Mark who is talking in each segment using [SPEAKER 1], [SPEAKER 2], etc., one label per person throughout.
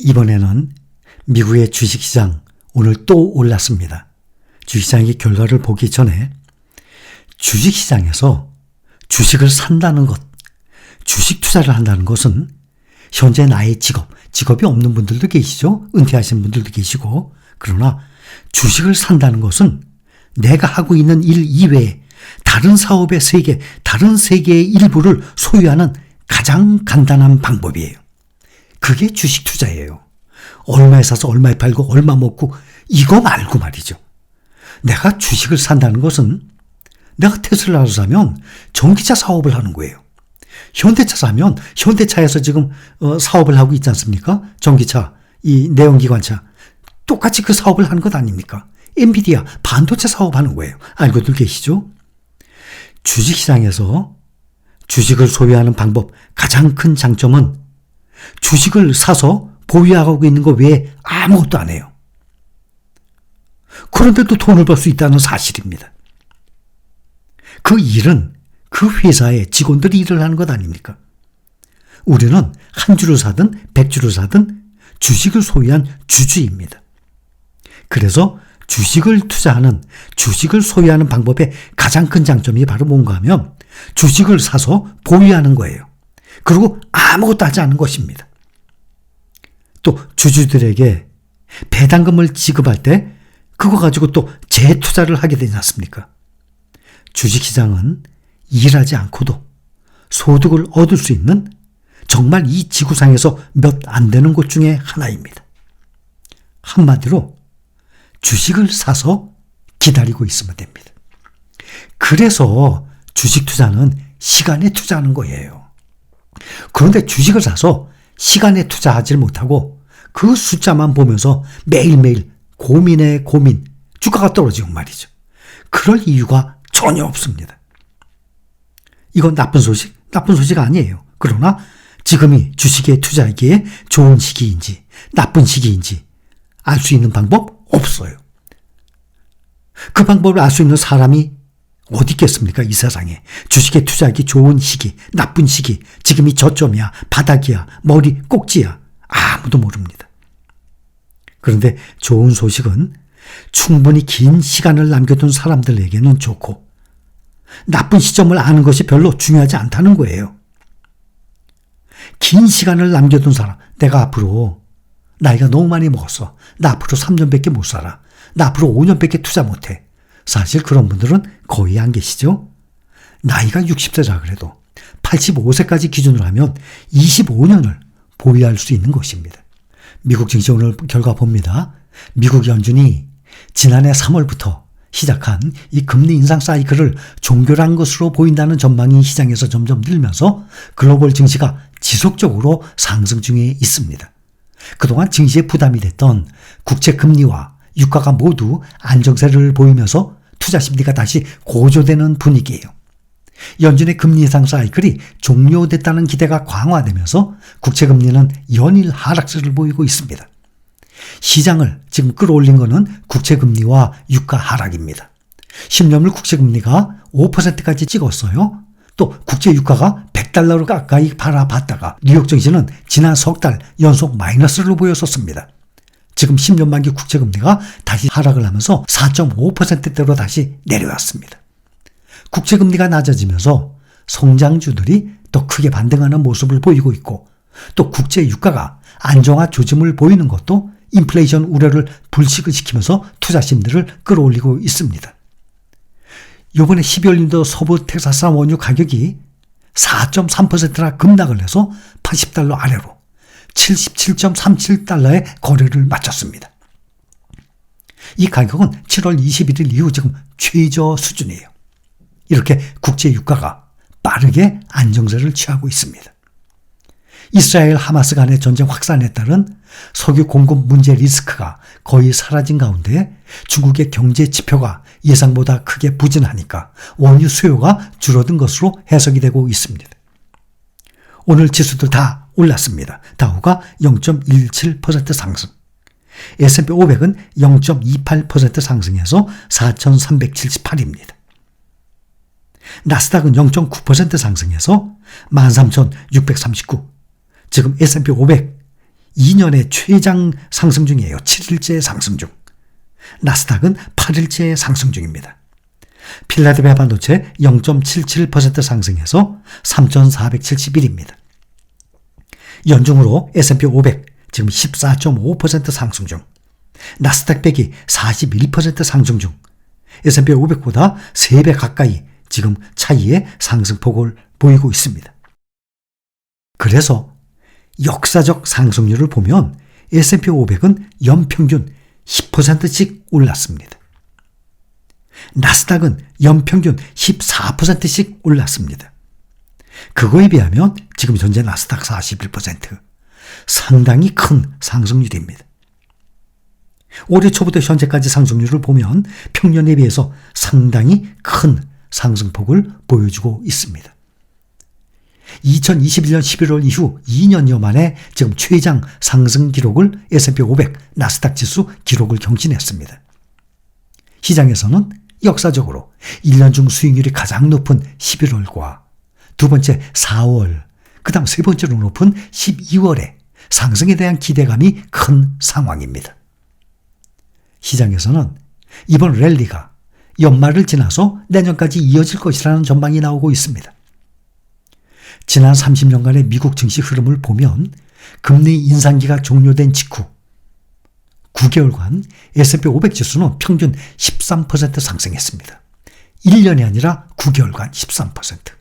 [SPEAKER 1] 이번에는 미국의 주식시장 오늘 또 올랐습니다. 주식시장의 결과를 보기 전에 주식시장에서 주식을 산다는 것, 주식 투자를 한다는 것은 현재 나의 직업, 직업이 없는 분들도 계시죠? 은퇴하신 분들도 계시고. 그러나 주식을 산다는 것은 내가 하고 있는 일 이외에 다른 사업의 세계, 다른 세계의 일부를 소유하는 가장 간단한 방법이에요. 그게 주식 투자예요. 얼마에 사서 얼마에 팔고 얼마 먹고 이거 말고 말이죠. 내가 주식을 산다는 것은 내가 테슬라를 사면 전기차 사업을 하는 거예요. 현대차 사면 현대차에서 지금 어, 사업을 하고 있지 않습니까? 전기차, 이 내연기관차. 똑같이 그 사업을 하는 것 아닙니까? 엔비디아 반도체 사업하는 거예요. 알고들 계시죠? 주식시장에서 주식을 소유하는 방법 가장 큰 장점은 주식을 사서 보유하고 있는 것 외에 아무것도 안 해요. 그런데도 돈을 벌 수 있다는 사실입니다. 그 일은 그 회사의 직원들이 일을 하는 것 아닙니까? 우리는 한 주를 사든 백 주를 사든 주식을 소유한 주주입니다. 그래서 주식을 투자하는 주식을 소유하는 방법의 가장 큰 장점이 바로 뭔가 하면 주식을 사서 보유하는 거예요. 그리고 아무것도 하지 않는 것입니다. 또 주주들에게 배당금을 지급할 때 그거 가지고 또 재투자를 하게 되지 않습니까? 주식시장은 일하지 않고도 소득을 얻을 수 있는 정말 이 지구상에서 몇 안 되는 곳 중에 하나입니다. 한마디로 주식을 사서 기다리고 있으면 됩니다. 그래서 주식 투자는 시간에 투자하는 거예요. 그런데 주식을 사서 시간에 투자하지 못하고 그 숫자만 보면서 매일매일 고민에 고민, 주가가 떨어지고 말이죠. 그럴 이유가 전혀 없습니다. 이건 나쁜 소식? 나쁜 소식 아니에요. 그러나 지금이 주식에 투자하기에 좋은 시기인지 나쁜 시기인지 알 수 있는 방법 없어요. 그 방법을 알 수 있는 사람이 어디 있겠습니까? 이 세상에. 주식에 투자하기 좋은 시기, 나쁜 시기, 지금이 저점이야, 바닥이야, 머리 꼭지야. 아무도 모릅니다. 그런데 좋은 소식은 충분히 긴 시간을 남겨둔 사람들에게는 좋고, 나쁜 시점을 아는 것이 별로 중요하지 않다는 거예요. 긴 시간을 남겨둔 사람, 내가 앞으로 나이가 너무 많이 먹었어. 나 앞으로 3년밖에 못 살아. 나 앞으로 5년밖에 투자 못해. 사실 그런 분들은 거의 안 계시죠? 나이가 60세라 그래도 85세까지 기준으로 하면 25년을 보유할 수 있는 것입니다. 미국 증시 오늘 결과 봅니다. 미국 연준이 지난해 3월부터 시작한 이 금리 인상 사이클을 종결한 것으로 보인다는 전망이 시장에서 점점 늘면서 글로벌 증시가 지속적으로 상승 중에 있습니다. 그동안 증시에 부담이 됐던 국채 금리와 유가가 모두 안정세를 보이면서 투자 심리가 다시 고조되는 분위기예요. 연준의 금리 인상 사이클이 종료됐다는 기대가 강화되면서 국채 금리는 연일 하락세를 보이고 있습니다. 시장을 지금 끌어올린 것은 국채 금리와 유가 하락입니다. 10년물 국채 금리가 5%까지 찍었어요. 또 국제 유가가 100달러로 가까이 바라봤다가 뉴욕 증시는 지난 석 달 연속 마이너스로 보였었습니다. 지금 10년 만기 국채 금리가 다시 하락을 하면서 4.5%대로 다시 내려왔습니다. 국채 금리가 낮아지면서 성장주들이 더 크게 반등하는 모습을 보이고 있고 또 국제 유가가 안정화 조짐을 보이는 것도 인플레이션 우려를 불식을 시키면서 투자 심리를 끌어올리고 있습니다. 요번에 12월 인도 서부 텍사스산 원유 가격이 4.3%나 급락을 해서 80달러 아래로 77.37달러의 거래를 마쳤습니다. 이 가격은 7월 21일 이후 지금 최저 수준이에요. 이렇게 국제 유가가 빠르게 안정세를 취하고 있습니다. 이스라엘 하마스 간의 전쟁 확산에 따른 석유 공급 문제 리스크가 거의 사라진 가운데 중국의 경제 지표가 예상보다 크게 부진하니까 원유 수요가 줄어든 것으로 해석이 되고 있습니다. 오늘 지수들 다 올랐습니다. 다우가 0.17% 상승. S&P 500은 0.28% 상승해서 4,378입니다. 나스닥은 0.9% 상승해서 13,639. 지금 S&P 500 2년의 최장 상승 중이에요. 7일째 상승 중. 나스닥은 8일째 상승 중입니다. 필라델피아 반도체 0.77% 상승해서 3,471입니다. 연중으로 S&P 500 지금 14.5% 상승 중. 나스닥 100이 41% 상승 중. S&P 500보다 3배 가까이 지금 차이의 상승폭을 보이고 있습니다. 그래서 역사적 상승률을 보면 S&P 500은 연평균 10%씩 올랐습니다. 나스닥은 연평균 14%씩 올랐습니다. 그거에 비하면 지금 현재 나스닥 41% 상당히 큰 상승률입니다. 올해 초부터 현재까지 상승률을 보면 평년에 비해서 상당히 큰 상승폭을 보여주고 있습니다. 2021년 11월 이후 2년여 만에 지금 최장 상승 기록을 S&P 500 나스닥 지수 기록을 경신했습니다. 시장에서는 역사적으로 1년 중 수익률이 가장 높은 11월과 두 번째 4월, 그 다음 세 번째로 높은 12월에 상승에 대한 기대감이 큰 상황입니다. 시장에서는 이번 랠리가 연말을 지나서 내년까지 이어질 것이라는 전망이 나오고 있습니다. 지난 30년간의 미국 증시 흐름을 보면 금리 인상기가 종료된 직후 9개월간 S&P 500 지수는 평균 13% 상승했습니다. 1년이 아니라 9개월간 13%.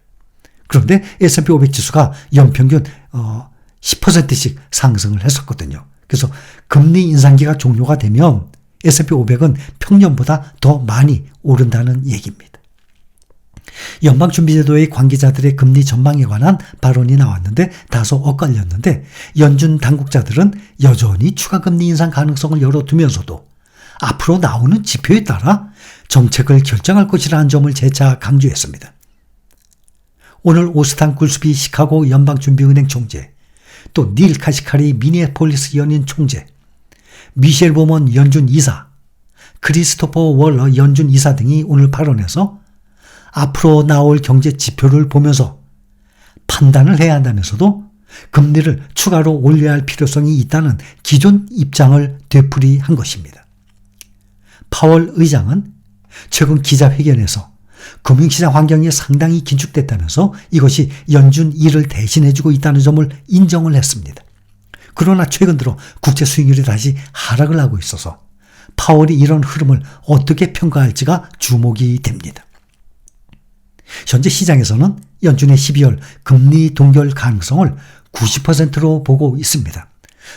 [SPEAKER 1] 그런데 S&P 500 지수가 연평균 어 10%씩 상승을 했었거든요. 그래서 금리 인상기가 종료가 되면 S&P 500은 평년보다 더 많이 오른다는 얘기입니다. 연방준비제도의 관계자들의 금리 전망에 관한 발언이 나왔는데 다소 엇갈렸는데 연준 당국자들은 여전히 추가 금리 인상 가능성을 열어두면서도 앞으로 나오는 지표에 따라 정책을 결정할 것이라는 점을 재차 강조했습니다. 오늘 오스탄 굴스비 시카고 연방준비은행 총재, 또 닐 카시카리 미니애폴리스 연인 총재, 미셸 보먼 연준 이사, 크리스토퍼 월러 연준 이사 등이 오늘 발언해서 앞으로 나올 경제 지표를 보면서 판단을 해야 한다면서도 금리를 추가로 올려야 할 필요성이 있다는 기존 입장을 되풀이한 것입니다. 파월 의장은 최근 기자회견에서 금융시장 환경이 상당히 긴축됐다면서 이것이 연준 일을 대신해주고 있다는 점을 인정을 했습니다. 그러나 최근 들어 국제 수익률이 다시 하락을 하고 있어서 파월이 이런 흐름을 어떻게 평가할지가 주목이 됩니다. 현재 시장에서는 연준의 12월 금리 동결 가능성을 90%로 보고 있습니다.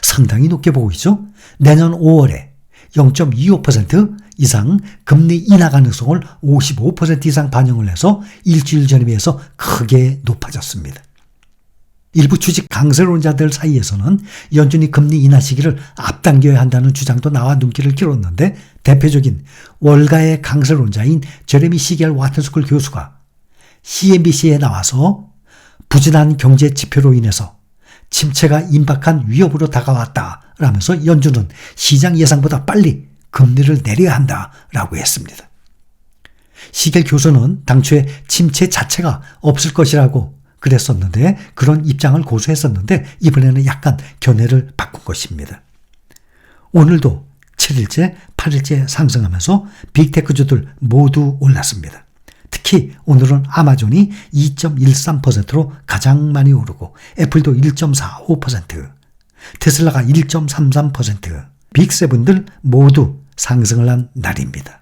[SPEAKER 1] 상당히 높게 보고 있죠. 내년 5월에 0.25% 이상 금리 인하 가능성을 55% 이상 반영을 해서 일주일 전에 비해서 크게 높아졌습니다. 일부 주식 강세론자들 사이에서는 연준이 금리 인하 시기를 앞당겨야 한다는 주장도 나와 눈길을 끌었는데 대표적인 월가의 강세론자인 제레미 시겔 와튼스쿨 교수가 CNBC에 나와서 부진한 경제 지표로 인해서 침체가 임박한 위협으로 다가왔다 라면서 연준은 시장 예상보다 빨리 금리를 내려야 한다 라고 했습니다. 시겔 교수는 당초에 침체 자체가 없을 것이라고 그랬었는데 그런 입장을 고수했었는데 이번에는 약간 견해를 바꾼 것입니다. 오늘도 7일째, 8일째 상승하면서 빅테크주들 모두 올랐습니다. 특히 오늘은 아마존이 2.13%로 가장 많이 오르고 애플도 1.45%, 테슬라가 1.33%, 빅세븐들 모두 상승을 한 날입니다.